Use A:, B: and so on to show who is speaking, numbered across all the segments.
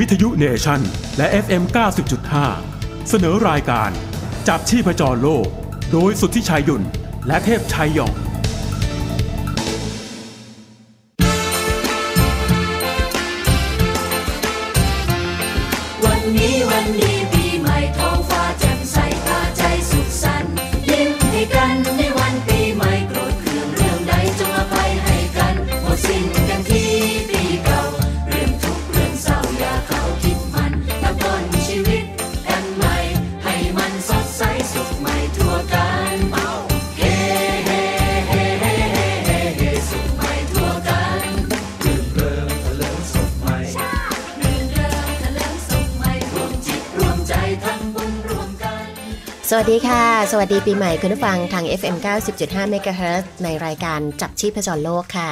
A: วิทยุเนชันและ FM 90.5 เสนอรายการจับชีพจรโลก โดยสุทธิชัยหยุ่นและเทพชัยหยอง
B: วั
C: สดีค่ะ สวัสดีปีใหม่คุณผู้ฟังทาง FM 90.5 MHz ในรายการจับชีพจรโลกค่ะ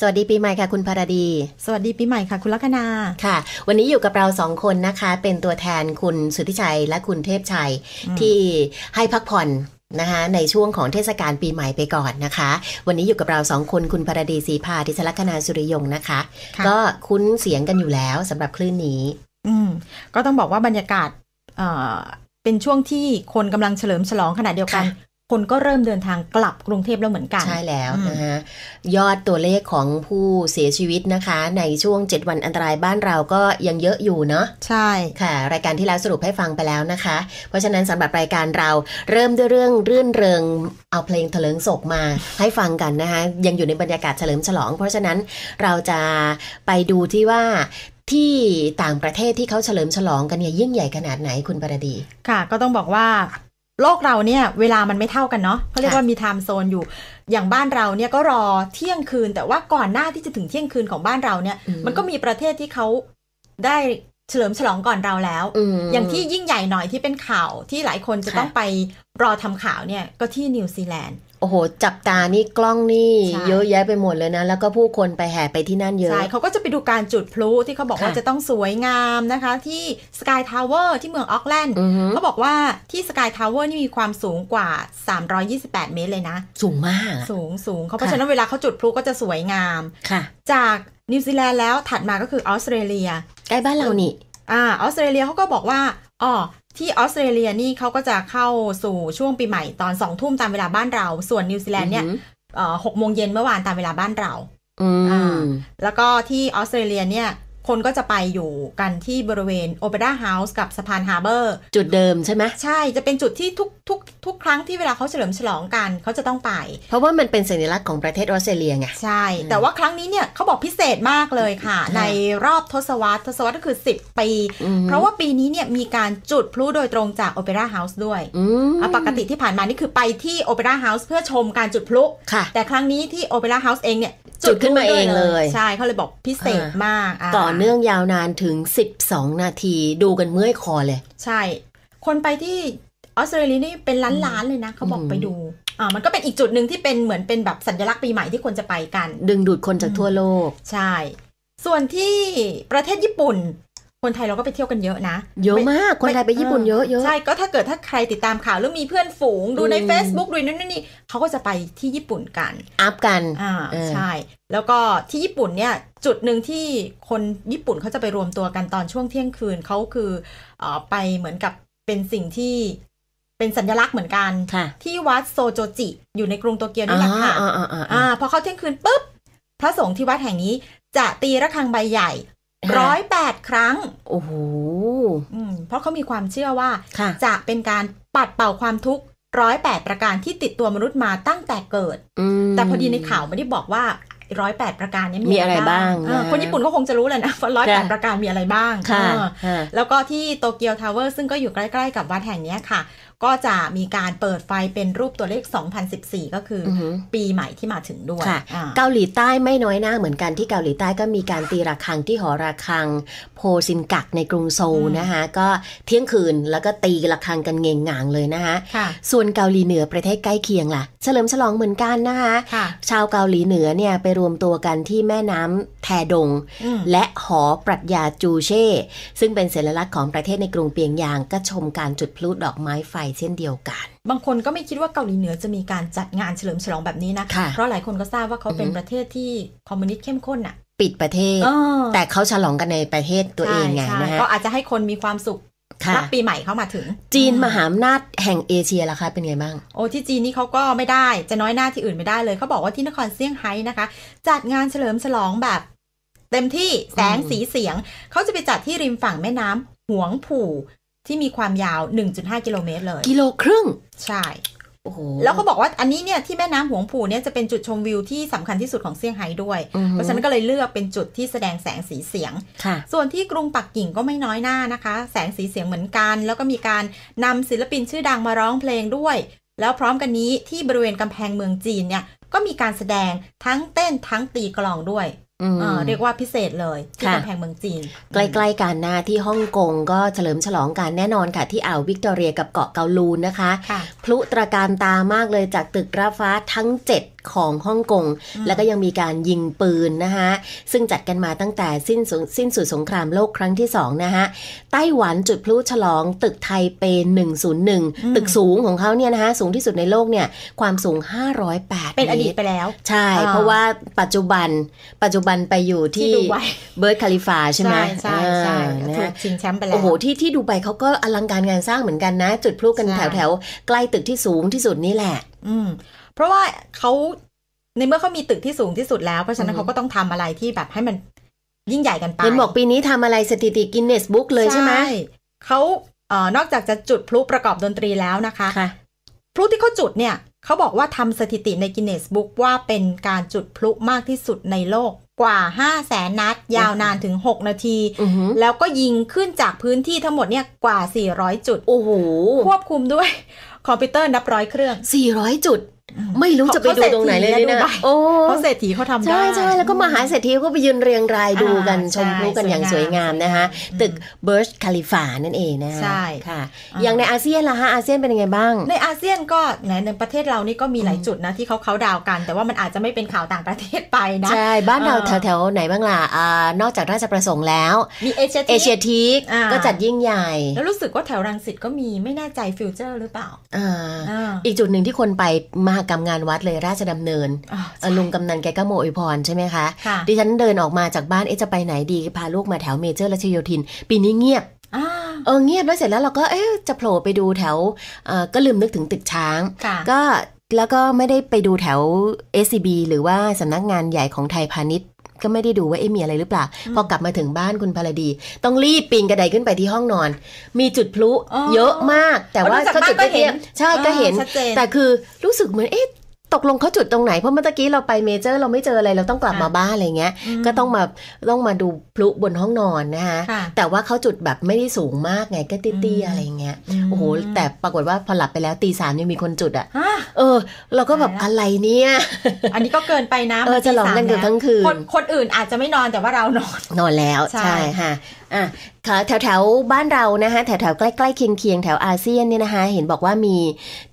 C: สวัสดีปีใหม่ค่ะ คุณภารดี
D: สวัสดีปีใหม่ค่ะ คุณลัคนา
C: ค่ะ วันนี้อยู่กับเราสองคนนะคะ เป็นตัวแทนคุณสุทธิชัยและคุณเทพชัยที่ให้พักผ่อนนะคะในช่วงของเทศกาลปีใหม่ไปก่อนนะคะ วันนี้อยู่กับเราสองคนคุณภารดีศรีพาทิศลักษณาสุริยงค์นะคะ
D: ค่ะ
C: ก็คุ้นเสียงกันอยู่แล้วสำหรับคลื่นนี้
D: อืมก็ต้องบอกว่าบรรยากาศ เอ่อเป็นช่วงที่คนกำลังเฉลิมฉลองขณะเดียวกัน
C: ค่ะ
D: คนก็เริ่มเดินทางกลับกรุงเทพแล้วเหมือนกัน
C: ใช่แล้ว
D: อืม
C: นะคะยอดตัวเลขของผู้เสียชีวิตนะคะ ในช่วง 7 วันอันตรายบ้านเราก็ยังเยอะอยู่เนาะ
D: ใช่
C: ค่ะ รายการที่แล้วสรุปให้ฟังไปแล้วนะคะ เพราะฉะนั้นสำหรับรายการเราเริ่มด้วยเรื่องรื่นเริงเอาเพลงเถลิงศกมาให้ฟังกันนะคะยังอยู่ในบรรยากาศเฉลิมฉลอง เพราะฉะนั้นเราจะไปดูที่ว่า ที่ต่างประเทศที่เขาเฉลิมฉลองกันเนี่ยยิ่งใหญ่ขนาดไหนคุณประดี
D: ค่ะ ก็ต้องบอกว่าโลกเราเนี่ยเวลามันไม่เท่ากันเนาะเขาเรียก
C: ค่ะ
D: ว่ามีไทม์โซนอยู่อย่างบ้านเราเนี่ยก็รอเที่ยงคืน แต่ว่าก่อนหน้าที่จะถึงเที่ยงคืนของบ้านเราเนี่ย
C: อืม
D: มันก็มีประเทศที่เขาได้เฉลิมฉลองก่อนเราแล้ว
C: ม
D: อย่างที่ยิ่งใหญ่หน่อยที่เป็นข่าวที่หลายคนจะ
C: ค่ะ
D: ต้องไปรอทำข่าวเนี่ยก็ที่นิวซีแลนด์
C: โอ้โห จับตานี่กล้องนี่
D: ใช่
C: เยอะแยะไปหมดเลยนะ แล้วก็ผู้คนไปแห่ไปที่นั่นเยอะ
D: ใช่เขาก็จะไปดูการจุดพลุที่เขาบอกว่า
C: ค่ะ
D: จะต้องสวยงามนะคะ ที่สกายทาวเวอร์ที่เมืองออกแลนด์
C: อือฮึ
D: เขาบอกว่าที่สกายทาวเวอร์นี่มีความสูงกว่า 328 เมตรเลยนะ
C: สูงมากอะ
D: สูงสูงเขาเพราะ
C: ค่ะ
D: ฉะนั้นเวลาเขาจุดพลุก็จะสวยงาม
C: ค่ะ
D: จากนิวซีแลนด์แล้วถัดมาก็คือออสเตรเลีย
C: ใกล้บ้านเรานี่
D: อ่าออสเตรเลียเขาก็บอกว่าอ๋อ ที่ออสเตรเลียนี่เขาก็จะเข้าสู่ช่วงปีใหม่ตอนสองทุ่มตามเวลาบ้านเรา ส่วนนิวซีแลนด์เนี่ย
C: อือหือ
D: เอ่อหกโมงเย็นเมื่อวานตามเวลาบ้านเรา
C: อื
D: อ่า
C: ม
D: แล้วก็ที่ออสเตรเลียเนี่ย คนก็จะไปอยู่กันที่บริเวณโอเปร่าเฮาส์กับสะพานฮาร์เบอร์
C: จุดเดิมใช่ไหม
D: ใช่จะเป็นจุดที่ทุกทุกทุกครั้งที่เวลาเขาเฉลิมฉลองกันเขาจะต้องไป
C: เพราะว่ามันเป็นสัญลักษณ์ของประเทศออสเตรเลียไง
D: ใช่ แต่ว่าครั้งนี้เนี่ยเขาบอกพิเศษมากเลยค่ะ
C: ค่ะ
D: ในรอบทศวรรษทศวรรษก็คือ 10 ปี
C: อืม
D: เพราะว่าปีนี้เนี่ยมีการจุดพลุโดยตรงจากโอเปร่าเฮาส์ด้วย
C: อืม
D: อะปกติที่ผ่านมานี่คือไปที่โอเปร่าเฮาส์เพื่อชมการจุดพลุ
C: ค่ะ
D: แต่ครั้งนี้ที่โอเปร่าเฮาส์เองเนี่ย
C: จุดขึ้นมาเองเลย
D: ใช่เขาเลยบอกพิเศษมากะ
C: ต่อเนื่องยาวนานถึง 12 นาทีดูกันเมื่อยคอเลย
D: ใช่ คนไปที่ออสเตรเลียนี่เป็นล้านๆเลยนะเขาบอก
C: อืม
D: ไปดูอ่ามันก็เป็นอีกจุดหนึ่งที่เป็นเหมือนเป็นแบบสัญลักษณ์ปีใหม่ที่ควรจะไปกัน
C: ดึงดูดคนจากทั่วโลก
D: ใช่ ส่วนที่ประเทศญี่ปุ่น คนไทยเราก็ไปเที่ยวกันเยอะนะ
C: เยอะมาก คนไทยไปญี่ปุ่นเยอะเยอะ
D: ใช่ก็ถ้าเกิดถ้าใครติดตามข่าวหรือมีเพื่อนฝูงดูใน
C: อืม
D: Facebook ดูนั่นนี่เขาก็จะไปที่ญี่ปุ่นกัน
C: อัพกัน
D: อ่า
C: เออ
D: ใช่ แล้วก็ที่ญี่ปุ่นเนี่ยจุดหนึ่งที่คนญี่ปุ่นเขาจะไปรวมตัวกันตอนช่วงเที่ยงคืนเขาคือเอ่อไปเหมือนกับเป็นสิ่งที่เป็นสัญลักษณ์เหมือนกัน
C: ค่ะ
D: ที่วัดโซโจจิอยู่ในกรุงโตเกียวนี่แหละค่ะ
C: อ่าอ่าอ่า
D: อ่าพอเขาเที่ยงคืนปุ๊บพระสงฆ์ที่วัดแห่งนี้จะตีระฆังใบใหญ่ ร้อยแปดครั้ง
C: โอ้โห
D: อืมเพราะเขามีความเชื่อว่า
C: ค่ะ
D: จะเป็นการปัดเป่าความทุกข์ร้อยแปดประการที่ติดตัวมนุษย์มาตั้งแต่เกิด
C: ม
D: แต่พอดีในข่าวไม่ได้บอกว่าร้อยแปดประการเนี้
C: มีอะไรบ้าง
D: เออ
C: นะ
D: คนญี่ปุ่นก็คงจะรู้แหละนะว่าร้อยแปด
C: ค่ะ
D: ประการมีอะไรบ้าง
C: ค่ะ
D: เออ
C: ค่ะ
D: แล้วก็ที่โตเกียวทาวเวอร์ซึ่งก็อยู่ใกล้ ๆ กับวัดแห่งเนี้ยค่ะ ก็จะมีการเปิดไฟเป็นรูปตัวเลข 2014 ก็คืออ
C: อหือ
D: ปีใหม่ที่มาถึงด้วย
C: ค่ะ
D: อ่า
C: เกาหลีใต้ไม่น้อยหน้าเหมือนกันที่เกาหลีใต้ก็มีการตีระฆังที่หอระฆัง โพซินกักในกรุงโซล
D: อืม
C: นะคะก็เที่ยงคืนแล้วก็ตีระฆังกันเงงงางเลยนะคะ
D: ค่ะ
C: ส่วนเกาหลีเหนือประเทศใกล้เคียงล่ะ เฉลิมฉลองเหมือนกันนะคะ
D: ค่ะ
C: ชาวเกาหลีเหนือเนี่ยไปรวมตัวกันที่แม่น้ำแทดง
D: อืม
C: และหอปรัชญาจูเช่ ซึ่งเป็นสัญลักษณ์ของประเทศในกรุงเปียงยางก็ชมการจุดพลุดอกไม้ไฟเช่นเดียวกัน
D: บางคนก็ไม่คิดว่าเกาหลีเหนือจะมีการจัดงานเฉลิมฉลองแบบนี้นะ
C: ค่ะ
D: เพราะหลายคนก็ทราบว่าเขาเป็น
C: อือฮึ
D: ประเทศที่คอมมิวนิสต์เข้มข้นอะ
C: ปิปิดประเทศ
D: เออ
C: แต่เขาฉลองกันในประเทศตัวเองไง
D: ใช่
C: นะ
D: ใช่
C: ฮะ
D: ก็อาจจะให้คนมีความสุข
C: ค่ะ
D: รับปีใหม่เข้ามาถึง
C: จีนมหาอำนาจแห่งเอเชียล่ะคะเป็นไงบ้าง
D: โอ้ที่จีนนี่เขาก็ไม่ได้จะน้อยหน้าที่อื่นไม่ได้เลยเขาบอกว่าที่นครเซี่ยงไฮ้นะคะ จัดงานเฉลิมฉลองแบบ เต็มที่แสงสีเสียง เขาจะไปจัดที่ริมฝั่งแม่น้ำหวงผู่ ที่มีความยาว 1.5 กิโลเมตรเลย
C: กิโลครึ่ง
D: ใช่
C: โอ้โห
D: แล้วเขาบอกว่าอันนี้เนี่ยที่แม่น้ำหวงผู่เนี่ยจะเป็นจุดชมวิวที่สำคัญที่สุดของเซี่ยงไฮ้ด้วย
C: อือฮึ
D: เพราะฉะนั้นก็เลยเลือกเป็นจุดที่แสดงแสงสีเสียง
C: ค่ะ
D: ส่วนที่กรุงปักกิ่งก็ไม่น้อยหน้านะคะ แสงสีเสียงเหมือนกัน แล้วก็มีการนำศิลปินชื่อดังมาร้องเพลงด้วย แล้วพร้อมกันนี้ที่บริเวณกำแพงเมืองจีนเนี่ยก็มีการแสดงทั้งเต้นทั้งตีกลองด้วย
C: อืม
D: เอ่อเรียกว่าพิเศษเลยที่
C: ค่ะ
D: กำแพงเมืองจีน
C: ใกล้ๆกันนะที่ฮ่องกงก็เฉลิมฉลองกันแน่นอนค่ะ ที่อ่าววิกตอเรียกับเกาะเกาลูนนะคะ
D: ค่ะ
C: พลุตระการตามากเลยจากตึกระฟ้าทั้ง 7 ของฮ่องกง
D: อืม
C: แล้วก็ยังมีการยิงปืนนะคะซึ่งจัดกันมาตั้งแต่สิ้นสุดสิ้นสุดสงครามโลกครั้งที่2นะคะไต้หวันจุดพลุฉลองตึกไทเป 101 ตึกสูงของเขาเนี่ยนะคะสูงที่สุดในโลกเนี่ยความสูง 508
D: เป็นอดีต
C: มตร
D: ไปแล้ว
C: ใช่
D: อ่า
C: เพราะว่าปัจจุบันปัจจุบันไปอยู่
D: ที่
C: ที่
D: ดูไบ
C: เบิร์ดคาลิฟาใช่ไหม
D: ใช่ใช่
C: อ่านะ
D: ถู
C: ฮะ
D: กชิงแชมป์ไปแล้ว
C: โอ้โหที่ที่ดูไบเขาก็อลังการงานสร้างเหมือนกันนะ จุดพลุกัน
D: ใช่
C: แถวแถวๆใกล้ตึกที่สูงที่สุดนี่แหละ
D: อืม เพราะว่าเขาในเมื่อเขามีตึกที่สูงที่สุดแล้ว เพราะฉะนั้
C: อื
D: น
C: อฮึ
D: เขาก็ต้องทำอะไรที่แบบให้มันยิ่งใหญ่กันไป
C: เห็นบอกปีนี้ทำอะไรสถิติกินเนสบุ๊กเลยใช่ไหม
D: เขาเอ่อนอกจากจะจุดพลุประกอบดนตรีแล้วนะคะ
C: ค่ะ
D: พลุที่เขาจุดเนี่ยเขาบอกว่าทำสถิติในกินเนสบุ๊กว่าเป็นการจุดพลุมากที่สุดในโลกกว่า 5 0 0แสนนัด ยาวนานถึง 6 นาที
C: อือหือ
D: แล้วก็ยิงขึ้นจากพื้นที่ทั้งหมดเนี่ยกว่า 400 จุด
C: โอ้โห
D: ควบคุมด้วยคอมพิวเตอร์นับร้อยเครื่อง
C: สี่ร้อยจุด ไม่รู้จะไปดูตรงไหนเลย
D: เขาเศรษฐี
C: เนี่ย
D: นะดู
C: นะ
D: ใบ
C: โอ้
D: เขาเศรษฐีเขาทำได้
C: ใช่ใช่แล้วก็มหาเศรษฐีก็ไปยืนเรียงรายดูกัน
D: อ่า
C: ชมพลุกันอย่างสวยงามนะคะ
D: ใช่
C: ตึกเบิร์ชคาลิฟานั่นเองนะคะ
D: ใช่
C: ค่ะ
D: อ่า
C: อย่างในอาเซียนล่ะฮะอาเซียนเป็นยังไงบ้าง
D: ในอาเซียนก็ในในประเทศเรานี่ก็มีหลายจุดนะที่เขาเขาดาวน์กัน แต่ว่ามันอาจจะไม่เป็นข่าวต่างประเทศไปนะ
C: ใช่บ้านเรา
D: เออ
C: แถวๆไหนบ้างล่ะอ่านอกจากราชประสงค์แล้ว
D: มีเอเชีย
C: เอเชียทีก
D: อ่า
C: ก็จัดยิ่งใหญ่
D: แล้วรู้สึกว่าแถวรังสิตก็มีไม่แน่ใจฟิวเจอร์หรือเปล่า
C: อ่า
D: อ่า
C: อีกจุดหนึ่งที่คนไปมหกรรมงานวัดเลยราชดำเนิน
D: อ่า
C: เอ่อลุงกำนันแกก็โมอวยพรใช่ไหมคะ
D: ค่ะ
C: ดิฉันเดินออกมาจากบ้านเอ๊ะจะไปไหนดีพาลูกมาแถวเมเจอร์รัชโยธิน ปีนี้เงียบ
D: อ่า
C: เออเงียบแล้วเสร็จแล้วเราก็เอ๊ะจะโผล่ไปดูแถวเอ่อก็ลืมนึกถึงตึกช้าง
D: ค่ะ
C: ก็แล้วก็ไม่ได้ไปดูแถว SCB หรือว่าสำนักงานใหญ่ของไทยพาณิชย์ ก็ไม่ได้ดูว่าเอ๊ะมีอะไรหรือเปล่า พอกลับมาถึงบ้านคุณพลดี ต้องรีบปีนกระไดขึ้นไปที่ห้องนอน มีจุดพลุ
D: อ๋อ
C: เยอะมาก แต่ว่า
D: อ๋อดูจาก
C: ก็จุด
D: บ้านก็เห็
C: เทีย
D: น
C: บใช่ก็เห็น
D: อ่าชัดเจน
C: แต่คือรู้สึกเหมือนเอ๊ะ ตกลงเขาจุดตรงไหน เพราะเมื่อตะกี้เราไปเมเจอร์เราไม่เจออะไรเราต้องกลับ
D: ค่ะ
C: มาบ้านอะไรเงี้ย
D: อืม
C: ก็ต้องมาต้องมาดูพลุบนห้องนอนนะคะ
D: ค่ะ
C: แต่ว่าเขาจุดแบบไม่ได้สูงมากไงก็เตี้ย
D: อืม
C: ๆอะไรเงี้ย
D: ม
C: โอ้โหแต่ปรากฏว่าพอหลับไปแล้วตีสามยังมีคนจุดอะ
D: อะ
C: เออ เราก็แบบ
D: ตายแล้ว
C: อะไรเนี่ย
D: อันนี้ก็เกินไปนะ
C: เออจะหลองกันเกือบทั้งคืน
D: คนคนอื่นอาจจะไม่นอนแต่ว่าเรานอน
C: นอนแล้ว
D: ใช่
C: ใช่ค่ะ อะค่ะแถวแถวๆบ้านเรานะคะแถวแถวๆใกล้ใกล้ๆเคียงเคียงๆแถวอาเซียนเนี่ยนะคะเห็นบอกว่ามี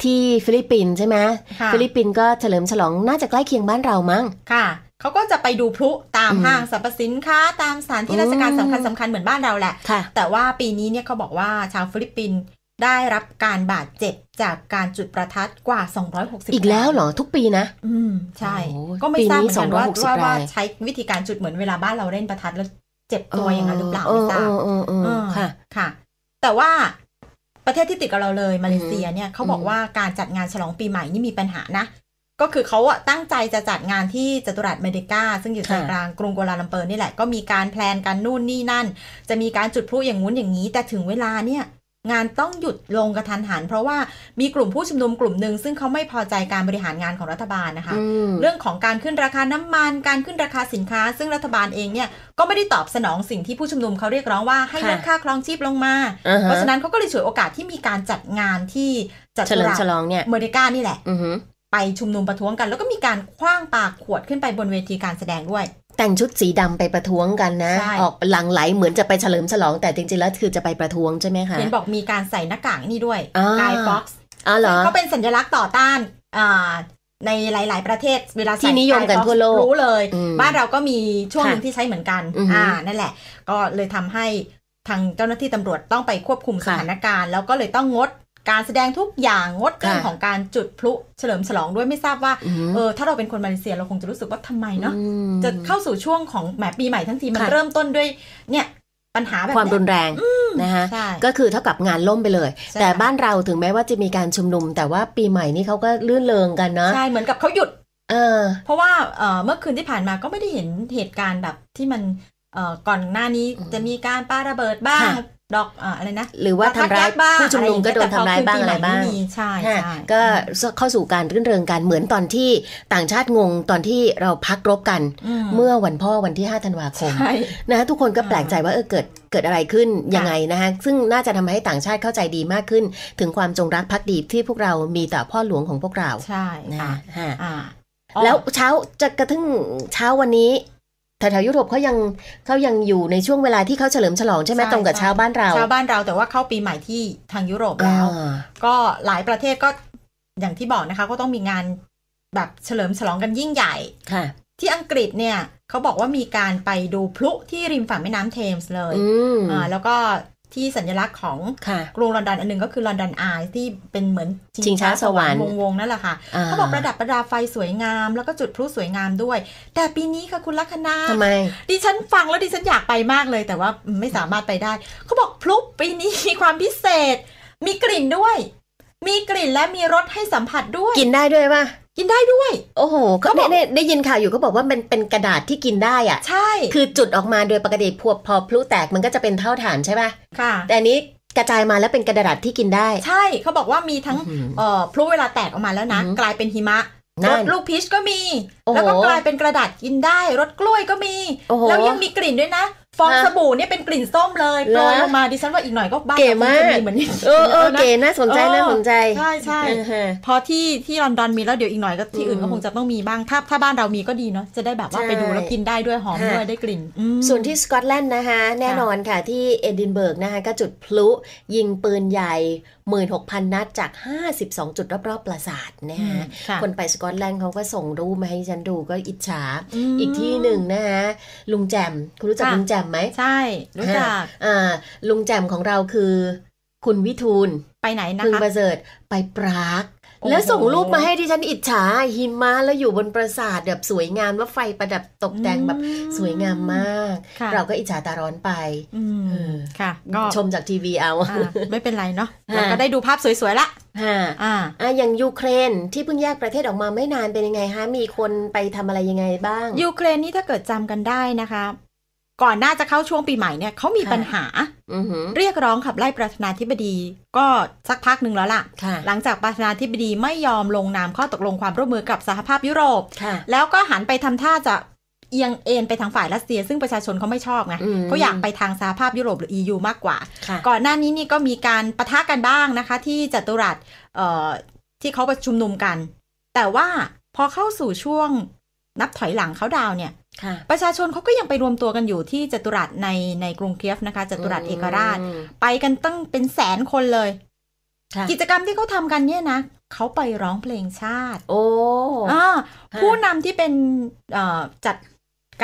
C: ที่ฟิลิปปินส์ใช่ไหม
D: ค่ะ
C: ฟิลิปปินส์ก็เฉลิมฉลองน่าจะใกล้เคียงบ้านเรามั้ง
D: ค่ะเขาก็จะไปดูพลุตาม
C: อืม
D: ห้างสรรพสินค้าตามสถานที่ราชการ
C: อืม
D: สำคัญสำคัญเหมือนบ้านเราแหละ
C: ค่ะ
D: แต่ว่าปีนี้เนี่ยเขาบอกว่าชาวฟิลิปปินส์ได้รับการบาดเจ็บจากการจุดประทัดกว่า 260
C: อีกแล้วเหรอ ทุกปีนะ
D: อืม ใช่
C: โอ้โห
D: ก็ไม่ทราบเหมือนกันว่า
C: ปีนี้260
D: ว่าว่าา
C: ย
D: ใช้วิธีการจุดเหมือนเวลาบ้านเราเล่นประทัดแล้ว เจ็บตัวอย่างนั้นหรือเปล่า
C: เอ
D: ไม่
C: อ
D: ทรา
C: เอบอเออเออ
D: เออ
C: ค่ะ
D: ค่ะ แต่ว่าประเทศที่ติดกับเราเลยมาเลเซียเนี่ยเขาบอก
C: อืม
D: ว่าการจัดงานฉลองปีใหม่นี่มีปัญหานะ ก็คือเขาอะตั้งใจจะจัดงานที่จตุรัสเมดิกา ซึ่งอยู่ใจกลางกรุงกัวลาลัมเปอร์นี่แหละก็มีการแพลนกันนู่นนี่นั่น จะมีการจุดพลุอย่างงู้นอย่างนี้ แต่ถึงเวลาเนี่ย งานต้องหยุดลงกระทันหัน เพราะว่ามีกลุ่มผู้ชุมนุมกลุ่มหนึ่งซึ่งเขาไม่พอใจการบริหารงานของรัฐบาลนะคะ
C: อืม
D: เรื่องของการขึ้นราคาน้ำมันการขึ้นราคาสินค้า ซึ่งรัฐบาลเองเนี่ยก็ไม่ได้ตอบสนองสิ่งที่ผู้ชุมนุมเขาเรียกร้องว่าให้ลด
C: ค่ะ
D: ค่าครองชีพลงมา
C: อ่าฮะ
D: เพราะฉะนั้นเขาก็เลยฉวยโอกาสที่มีการจัดงานที่จัด
C: เฉลิมฉลองเนี่ย
D: เมอริกานี่แหละ
C: อือหือ
D: ไปชุมนุมประท้วงกัน แล้วก็มีการคว้างปากขวดขึ้นไปบนเวทีการแสดงด้วย
C: แต่งชุดสีดำไปประท้วงกันนะ
D: ใช่
C: ออกหลังไหลเหมือนจะไปเฉลิมฉลองแต่จริงๆแล้วคือจะไปประท้วงใช่ไหมคะ
D: เห็นบอกมีการใส่หน้ากากนี่ด้วย
C: อ่ากา
D: ยฟ็อกซ์
C: อ๋อเหรอ
D: เขาเป็นสัญลักษณ์ต่อต้านอ่าในหลาย ๆ ประเทศเวลาใส่
C: ที่นิยมกัน
D: Guy Fawkes
C: ทั่วโลก
D: รู้เลย
C: อืม
D: บ้านเราก็มีช่วงหนึ่ง
C: ค่ะ
D: ที่ใช้เหมือนกัน
C: อือฮึ
D: อ่านั่นแหละ ก็เลยทำให้ทางเจ้าหน้าที่ตำรวจต้องไปควบคุมส
C: ค่ะ
D: ถานการณ์ แล้วก็เลยต้องงด การแสดงทุกอย่างงดเรื่อง
C: ค่ะ
D: ของการจุดพลุเฉลิมฉลองด้วยไม่ทราบว่า
C: อืม
D: เออถ้าเราเป็นคนมาเลเซียเราคงจะรู้สึกว่าทำไมเนาะ
C: อืม
D: จะเข้าสู่ช่วงของแหมปีใหม่ทั้งทีมัน
C: ค่ะ
D: เริ่มต้นด้วยเนี่ยปัญหาแบบ
C: ความรุ
D: เนี้ย
C: นแรงนะคะ
D: ใช่
C: ก็คือเท่ากับงานล่มไปเลย
D: ใช่
C: แต่บ้านเราถึงแม้ว่าจะมีการชุมนุม แต่ว่าปีใหม่นี่เขาก็ลื่นเลงกันเนาะ
D: ใช่เหมือนกับเขาหยุด
C: เออ
D: เพราะว่าเอ่อเมื่อคืนที่ผ่านมาก็ไม่ได้เห็นเหตุการณ์แบบที่มันเอ่อก่อนหน้านี้
C: อืม
D: จะมีการปาระเบิดบ้าง
C: ค่ะ
D: ดอกเอ่ออะไรนะ
C: หรือว่าทำร้าย
D: ประทัดบ้าง
C: ผู้ชุมนุมก็โดนทำร้ายบ้างอะไรบ้าง
D: แต่พคืนปีใหม่ม่มีใช่
C: ค่ะ
D: ใช่
C: ก็เข้าสู่การรื่นเริงกันเหมือนตอนที่ต่างชาติงงตอนที่เราพักรบกัน เมื่อวันพ่อวันที่ 5 ธันวาคม
D: ใช่
C: นะคะทุกคนก็
D: อ่า
C: แปลกใจว่าเออเกิดเกิดอะไรขึ้นยังไงนะคะซึ่งน่าจะทำให้ต่างชาติเข้าใจดีมากขึ้น ถึงความจงรักภักดีที่พวกเรามีต่อพ่อหลวงของพวกเรา
D: ใช่
C: นะ
D: ค่ะ
C: ฮะ
D: อ่า
C: แล้วเช้าจะกระทั่งเช้าวันนี้ แถวๆยุโรปเขายังเขายังอยู่ในช่วงเวลาที่เขาเฉลิมฉลองใช่ไหมตรงกับเช้าบ้านเรา
D: ชาวบ้านเราแต่ว่าเข้าปีใหม่ที่ทางยุโรปแล้ว
C: อ่า
D: ก็หลายประเทศก็อย่างที่บอกนะคะก็ต้องมีงานแบบเฉลิมฉลองกันยิ่งใหญ่
C: ค่ะ
D: ที่อังกฤษเนี่ยเขาบอกว่ามีการไปดูพลุที่ริมฝั่งแม่น้ำเทมส์เลย
C: อืม
D: อ่าแล้วก็ ที่สัญลักษณ์ของ
C: ค่ะ
D: กรุงลอนดอนอันหนึงก็คือลอนดอนอายที่เป็นเหมือน
C: ชิงช้าสวรรค์
D: วงๆนั่นแหละค่ะ
C: อ่า
D: เขาบอกประดับประดาไฟสวยงาม แล้วก็จุดพลุสวยงามด้วย แต่ปีนี้ค่ะคุณลัคนา
C: ทำไม
D: ดิฉันฟังแล้วดิฉันอยากไปมากเลย แต่ว่าไม่สามารถไปได้เขาบอกพลุปีนี้มีความพิเศษ มีกลิ่นด้วย มีกลิ่นและมีรสให้สัมผัสด้วย
C: กินได้ด้วยป่ะ
D: กินได้ด้วย
C: โอ้โห
D: เขา
C: เขา
D: บอก
C: เนี่ยได้ยินข่าวอยู่เขาบอกว่ามันเป็นกระดาษที่กินได้อะ
D: ใช่
C: คือจุดออกมาโดยปกติพวพอพลุแตกมันก็จะเป็นเท่าฐานใช่ป่ะ
D: ค่ะ
C: แต่อันนี้กระจายมาแล้วเป็นกระดาษที่กินได้
D: ใช่เขาบอกว่ามีทั้ง
C: อื้อหือ
D: เอ่อพลุเวลาแตกออกมาแล้วนะ
C: อือหือก
D: ลายเป็นหิมะ
C: นั่
D: ร
C: น
D: สลูกพีชก็มี
C: โอ้โห
D: แล้วก็กลายเป็นกระดาษกินได้รสกล้วยก็มี
C: โอ้โห
D: แล้วยังมีกลิ่นด้วยนะ ฟอง
C: ฮะ
D: สบู่เนี่ยเป็นกลิ่นส้มเลย
C: เหร
D: โป
C: อ
D: รยลงมาดิฉันว่าอีกหน่อยก็บ้าน
C: เก๋
D: เราคง
C: มาก
D: จะมีเหมือนนี้
C: เออเออ
D: นะ
C: เก๋น่าสนใจ
D: เออ
C: น่าสนใจ
D: ใช่ใช่
C: อ่าฮะ
D: พอที่ที่ลอนดอนมีแล้วเดี๋ยวอีกหน่อยก็ที่อื่น
C: อืม
D: ก็คงจะต้องมีบ้างถ้าถ้าบ้านเรามีก็ดีเนาะจะได้แบบว่า
C: ใช่
D: ไปดูแล้วกินได้ด้วยหอม
C: ฮะ
D: ด้วยได้กลิ่นอืม
C: ส่วนที่สกอตแลนด์นะคะ แน่นอนค่ะที่เอดินเบิร์กนะคะก็จุดพลุยิงปืนใหญ่ 16,000 นัดจาก 52 จุดรอบๆปราสาทนะ
D: อืม
C: คะ
D: ค่ะ
C: คนไปสกอตแลนด์เขาก็ส่งรูปมาให้ฉันดูก็อิจฉา
D: อืม
C: อีกที่หนึ่งนะคะลุงแจมคุณรู้จัก
D: ค่ะ
C: ลุงแจมไหม
D: ใช่ รู้จัก
C: อ่าลุงแจมของเราคือ คุณวิทูล
D: ไปไหนนะ
C: พึง
D: คะ
C: ประเสริฐไปปราก
D: โอ้โห
C: แล้วส่งรูปมาให้ดิฉันอิจฉาหิมะแล้วอยู่บนปราสาทแบบสวยงามว่าไฟประดับตกแต่งแบบสวยงามมาก
D: ค่ะ
C: เราก็อิจฉาตาร้อนไป
D: อืม
C: เออ
D: ค่ะก็
C: ชมจากทีวีเอา
D: อ่าไม่เป็นไรเนาะ
C: ค่ะ
D: เราก็ได้ดูภาพสวยๆละ
C: ฮะ
D: อ่า
C: อะอย่างยูเครนที่เพิ่งแยกประเทศออกมาไม่นานเป็นยังไงฮะมีคนไปทำอะไรยังไงบ้าง
D: ยูเครนนี่ถ้าเกิดจำกันได้นะคะ ก่อนหน้าจะเข้าช่วงปีใหม่เนี่ยเขามี
C: ค่ะ
D: ปัญหา
C: อือหือ
D: เรียกร้องขับไล่ประธานาธิบดี ก็สักพักหนึ่งแล้วล่ะ
C: ค่ะ
D: หลังจากประธานาธิบดีไม่ยอมลงนามข้อตกลงความร่วมมือกับสหภาพยุโรป
C: ค่ะ
D: แล้วก็หันไปทำท่าจะเอียงเอ็นไปทางฝ่ายรัสเซีย ซึ่งประชาชนเขาไม่ชอบไง
C: อืม
D: เขาอยากไปทางสหภาพยุโรปหรือ EU มากกว่า
C: ค่ะ
D: ก่อนหน้านี้นี่ก็มีการประทะกันบ้างนะคะ ที่จัตุรัสเอ่อที่เขาประชุมนุมกัน แต่ว่าพอเข้าสู่ช่วง นับถอยหลังเขาดาวน์เนี่ย
C: ค่ะ
D: ประชาชนเขาก็ยังไปรวมตัวกันอยู่ที่จัตุรัสในในกรุงเคียฟนะคะจัตุรัสเอกราช
C: อืม
D: ไปกันตั้งเป็นแสนคนเลย
C: ค่ะ
D: กิจกรรมที่เขาทำกันเนี่ยนะเขาไปร้องเพลงชาติ
C: โอ้
D: อ่า
C: ค่ะ
D: ผู้นำที่เป็นเอ่อจัด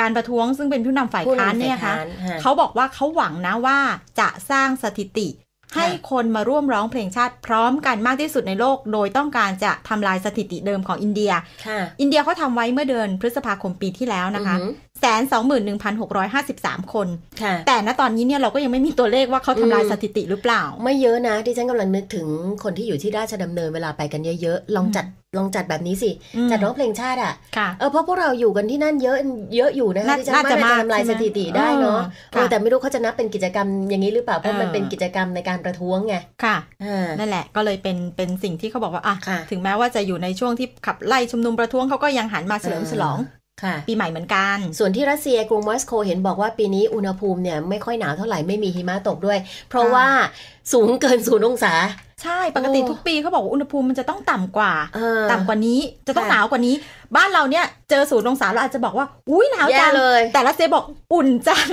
D: การประท้วงซึ่งเป็นผู้นำฝ่าย
C: ผู้
D: ค้าน
C: นำ
D: เนี่ย
C: ฝ่
D: ค่ะ
C: ค้ฮ
D: เขาบอกว่าเขาหวังนะว่าจะสร้างสถิติ ให้คนมาร่วมร้องเพลงชาติพร้อมกันมากที่สุดในโลก โดยต้องการจะทำลายสถิติเดิมของอินเดีย
C: ค่ะ
D: อินเดียเขาทำไว้เมื่อเดือนพฤษภาคมปีที่แล้วนะคะ
C: อือหือ
D: แสนสองหมื่นหนึ่งพันหกร้อยห้าสิบสามคน
C: ค่ะ
D: แต่ณตอนนี้เนี่ยเราก็ยังไม่มีตัวเลขว่าเขาทำลาย
C: อืม
D: สถิติหรือเปล่า
C: ไม่เยอะนะที่ฉันกำลังนึกถึงคนที่อยู่ที่ราชดำเนินเวลาไปกันเยอะๆ ลองจัดลองจัดแบบนี้สิ
D: อืม
C: จัดร้องเพลงชาติอะ
D: ค่ะ
C: เออเพราะพวกเราอยู่กันที่นั่นเยอะเยอะอยู่นะคะ
D: น่า
C: ที่ฉัน
D: น่า
C: ว่า
D: จะ
C: น่าจะ
D: มาก
C: ทำลาย
D: ใช่ไห
C: ส
D: ม
C: ถิติได้เนาะ
D: เออ
C: เออ
D: ค่ะ
C: แต่ไม่รู้เขาจะนับเป็นกิจกรรมอย่างนี้หรือเปล่าเพราะมัน
D: เออ
C: เป็นกิจกรรมในการประท้วงไง
D: ค่ะ
C: อ่า
D: นั่นแหละก็เลยเป็นเป็นสิ่งที่เขาบอกว่าอะ
C: ค่ะ
D: ถึงแม้ว่าจะอยู่ในช่วงที่ขับไล่ชุมนุมประท้วงเขาก็ยังหันมาเฉลิมฉลอง
C: ค่ะ
D: ปีใหม่เหมือนกัน
C: ส่วนที่รัสเซียกรุงมอสโกเห็นบอกว่าปีนี้อุณหภูมิเนี่ยไม่ค่อยหนาวเท่าไหร่ไม่มีหิมะตกด้วย เพราะ
D: ค่ะ
C: ว่าสูงเกินศูนย์องศา
D: ใช่ปกติ
C: โอ้
D: ทุกปีเขาบอกว่าอุณหภูมิมันจะต้องต่ำกว่า
C: เออ
D: ต่ำกว่านี้จะต้อง
C: ค่ะ
D: หนาวกว่านี้ บ้านเราเนี่ยเจอศูนย์องศาเราอาจจะบอกว่าอุ้ยหนาว
C: แย่
D: จัง
C: เลย
D: แต่รัสเซียบอกอุ่นจัง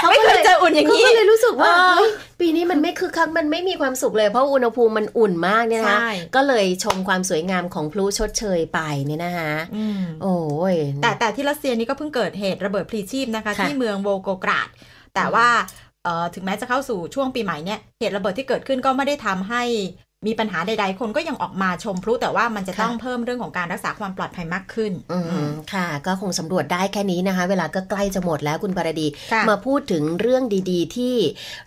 C: เขา
D: ไม่
C: ก็
D: เค
C: เลยย
D: เจออุ่นอย่าง
C: เขา
D: นี้
C: ก็เลยรู้สึกว่า
D: เออ
C: เฮ้ยปีนี้มันไม่คือคักมันไม่มีความสุขเลยเพราะอุณหภูมิมันอุ่นมากเนี่ยนะคะ
D: ใช่
C: ก็เลยชมความสวยงามของพลุชดเชยไปเนี่ยนะคะ
D: อืม
C: โอ้ย
D: แต่แต่ที่รัสเซียนี่ก็เพิ่งเกิดเหตุระเบิดพลีชีพนะคะ
C: ค่ะ
D: ที่เมืองโวโกกราดแต่ว่าเอ่อ ถึงแม้จะเข้าสู่ช่วงปีใหม่เนี่ยเหตุระเบิดที่เกิดขึ้นก็ไม่ได้ทำให้ มีปัญหาใดๆ คนก็ยังออกมาชมพลุแต่ว่ามันจะ
C: ค่ะ
D: ต้องเพิ่มเรื่องของการรักษาความปลอดภัยมากขึ้น
C: อืมค่ะ ก็คงสำรวจได้แค่นี้นะคะ เวลาก็ใกล้จะหมดแล้วคุณบารดี
D: ค่ะ
C: มาพูดถึงเรื่องดี ๆ ที่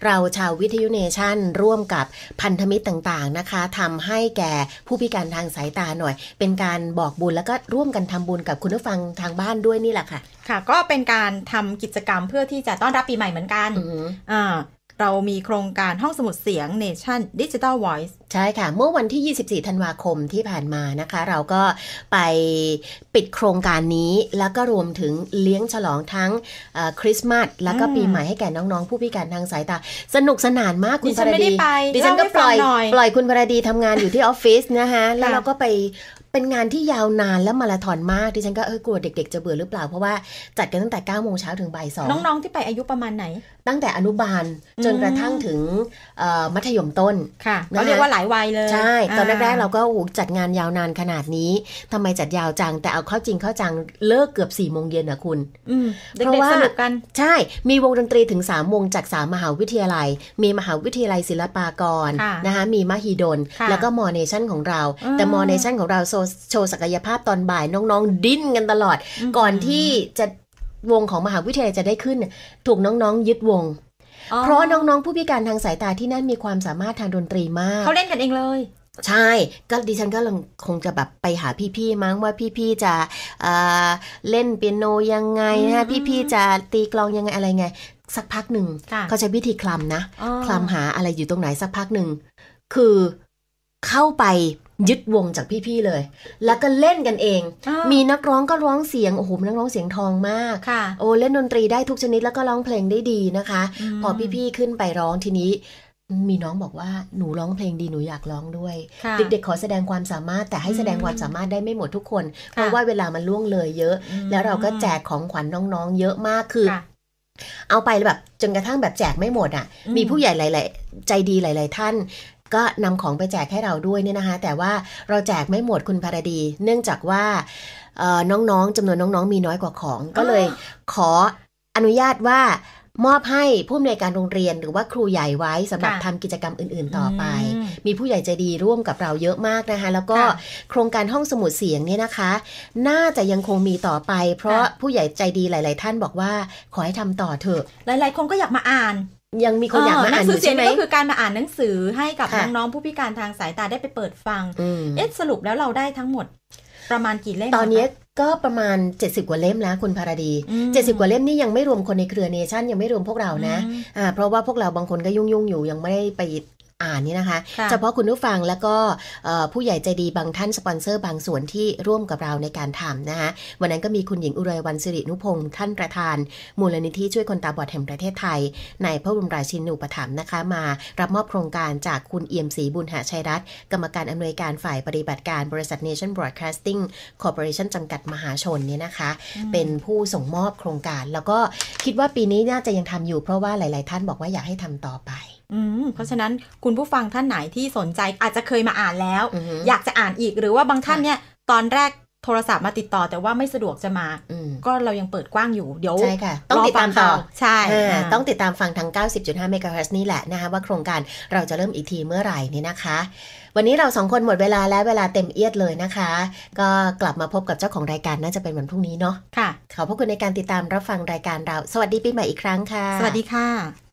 C: เราชาววิทยุเนชั่น ร่วมกับพันธมิตรต่างๆนะคะทำให้แก่ผู้พิการทางสายตาหน่อย เป็นการบอกบุญแล้วก็ร่วมกันทำบุญกับคุณผู้ฟังทางบ้านด้วยนี่แหละค่ะ
D: ค่ะ ก็เป็นการทำกิจกรรมเพื่อที่จะต้อนรับปีใหม่เหมือนกัน
C: อืม
D: อ่า เรามีโครงการห้องสมุดเสียง Nation Digital Voice
C: ใช่ค่ะ เมื่อวันที่ 24 ธันวาคมที่ผ่านมานะคะ เราก็ไปปิดโครงการนี้แล้วก็รวมถึงเลี้ยงฉลองทั้งเอ่อคริสต์มาสแล้วก็
D: อืม
C: ปีใหม่ให้แก่น้องๆ ผู้พิการทางสายตา สนุกสนานมากคุณ
D: ดิฉั
C: พ
D: น
C: ร
D: ไม่ได้
C: ดี
D: ไป
C: ดิฉันก็
D: เล่าให้
C: ปล่อย
D: ฟังหน่อย
C: ปล่อยคุณพรดีทำงานอยู่ที่ออฟฟิศนะคะแล้ว
D: ค่ะ
C: เราก็ไป เป็นงานที่ยาวนานและมาราธอนมากดิฉันก็เออกลัวเด็ก ๆ จะเบื่อหรือเปล่า เพราะว่าจัดกันตั้งแต่9โมงเช้าถึงบ่ายสอง
D: น้อง ๆ ที่ไปอายุประมาณไหน
C: ตั้งแต่อนุบาลจน
D: อืม
C: กระทั่งถึงเอ่อมัธยมต้น
D: ค่ะ
C: นะคะ
D: ก็เรียกว่าหลายวัยเลย
C: ใช่ ตอนแรก ๆ เราาก็โอ้โหจัดงานยาวนานขนาดนี้ทำไมจัดยาวจัง แต่เอาเข้าจริงเข้าจังเลิกเกือบ4ี่โมงเย็นอะคุณ
D: อืม
C: เพ
D: เด็
C: ราะ
D: ก
C: ว่า
D: ๆสนุกกัน
C: ใช่ มีวงดนตรีถึง3วงจาก3มหาวิทยาลัย มีมหาวิทยาลัยศิลปากร
D: ค่ะ
C: นะคะมีมหิดล
D: ค่ะ
C: แล้วก็มอเนชั่นของเรา
D: อืม
C: แต่มอเนชั่นของเราโชว์โชว์ศักยภาพตอนบ่ายน้องๆ ดิ้นกันตลอด
D: อืม
C: ก่อนที่จะวงของมหาวิทยาลัยจะได้ขึ้นเนี่ยถูกน้องๆ ยึดวง
D: อ๋อ
C: เพราะน้องๆ ผู้พิการทางสายตาที่นั่นมีความสามารถทางดนตรีมาก
D: เขาเล่นกันเองเลย
C: ใช่ ก็ดิฉันก็ลังคงจะแบบไปหาพี่ๆมั้งว่าพี่ๆจะเอ่อเล่นเปียโนยังไงนะ
D: อืม
C: พี่ๆจะตีกลองยังไงอะไรไง สักพักหนึ่ง
D: ค่ะ
C: เขาใช้วิธีคลำนะ
D: อ๋อ
C: คลำหาอะไรอยู่ตรงไหนสักพักหนึ่งคือเข้าไป ยึดวงจากพี่ๆเลย แล้วก็เล่นกันเอง
D: อ๋อ
C: มีนักร้องก็ร้องเสียง โอ้โหนักร้องเสียงทองมาก
D: ค่ะ
C: โอ้เล่นดนตรีได้ทุกชนิดแล้วก็ร้องเพลงได้ดีนะคะ
D: ม
C: พอพี่ๆขึ้นไปร้องทีนี้ มีน้องบอกว่าหนูร้องเพลงดีหนูอยากร้องด้วย
D: ค่ะ
C: เด็กๆขอแสดงความสามารถแต่ให้แสดงความสามารถได้ไม่หมดทุกคน เพ
D: ค่ะ
C: ราะว่าเวลามันล่วงเลยเยอะ
D: อืม
C: แล้วเราก็แจกของขวัญน้องๆ เยอะมากคือ
D: ค่ะ
C: เอาไปแบบจนกระทั่งแบบแจกไม่หมดอะ
D: อืม
C: มีผู้ใหญ่หลาย ๆ ใจดีหลาย ๆ ท่าน ก็นำของไปแจกให้เราด้วยเนี่ยนะคะ แต่ว่าเราแจกไม่หมดคุณภารดี เนื่องจากว่าเอ่อน้องๆจำนวนน้องๆ มีน้อยกว่าของ ก็เลยขออนุญาตว่ามอบให้ผู้อำนวยการโรงเรียนหรือว่าครูใหญ่ไว้สำหรับ
D: ค่ะ
C: ทำกิจกรรมอื่นๆต่อไป
D: อืม
C: มีผู้ใหญ่ใจดีร่วมกับเราเยอะมากนะคะ แล้วก็
D: ค่ะ
C: โครงการห้องสมุดเสียงเนี่ยนะคะ น่าจะยังคงมีต่อไป เพราะ
D: ค่ะ
C: ผู้ใหญ่ใจดีหลาย ๆ ท่านบอกว่าขอให้ทำต่อเถอะ
D: หลาย ๆ คนก็อยากมาอ่าน
C: ยังมีคนอยากมาอ่าน
D: ห
C: อ
D: นัสื
C: ยู่
D: เสีย
C: ใช่
D: ง
C: ไหม
D: นี่ก็คือการมาอ่านหนังสือให้กับ
C: ค่ะ
D: น้องๆผู้พิการทางสายตาได้ไปเปิดฟัง
C: อืม
D: เอ๊ะสรุปแล้วเราได้ทั้งหมดประมาณกี่เล่ม
C: ตอนนี้ะ
D: คะ
C: ก็ประมาณ 70 กว่าเล่มแล้วคุณภารดี
D: อืม
C: 70 กว่าเล่มนี่ยังไม่รวมคนในเครือเนชั่นยังไม่รวมพวกเรานะ
D: อืม
C: อ่าเพราะว่าพวกเราบางคนก็ยุ่งๆอยู่ยังไม่ได้ไป อ่านนี่นะคะ
D: ค่ะ
C: เฉพาะคุณผู้ฟังแล้วก็เอ่อผู้ใหญ่ใจดีบางท่านสปอนเซอร์บางส่วนที่ร่วมกับเราในการทำนะคะวันนั้นก็มีคุณหญิงอุไรวันสิรินุพงศ์ท่านประธาน มูลนิธิช่วยคนตาบอดแห่งประเทศไทย ในพระบรมราชินูปถัมภ์นะคะมา รับมอบโครงการจากคุณเอี่ยมศรีบุญหาชัยรัตน์กรรมการอำนวยการฝ่ายปฏิบัติการบริษัท Nation Broadcasting Corporation จำกัดมหาชนเนี่ยนะคะ เป็นผู้ส่งมอบโครงการ แล้วก็คิดว่าปีนี้น่าจะยังทำอยู่เพราะว่าหลาย ๆ ท่านบอกว่าอยากให้ทำต่อไป
D: อืม เพราะฉะนั้นคุณผู้ฟังท่านไหนที่สนใจอาจจะเคยมาอ่านแล้ว
C: อือฮึ
D: อยากจะอ่านอีกหรือว่าบางท่าน
C: ค่ะ
D: เนี่ยตอนแรกโทรศัพท์มาติดต่อแต่ว่าไม่สะดวกจะมา
C: อืม
D: ก็เรายังเปิดกว้างอยู่เดี๋ยว
C: ใช่ค่ะต้องติดตามต่อ
D: รฟังข่วใช่
C: อ่า
D: อ่า
C: ต้องติดตามฟังทาง90.5เมกะเฮิรตซ์นี่แหละนะคะว่าโครงการเราจะเริ่มอีกทีเมื่อไหร่เนี่ยนะคะ วันนี้เราสองคนหมดเวลาแล้วเวลาเต็มเอียดเลยนะคะ ก็กลับมาพบกับเจ้าของรายการน่าจะเป็นวันพรุ่งนี้เนาะ
D: ค่ะ
C: ขอบพระคุณในการติดตามรับฟังรายการเรา สวัสดีปีใหม่อีกครั้งค่ะ
D: สวัสดีค่ะ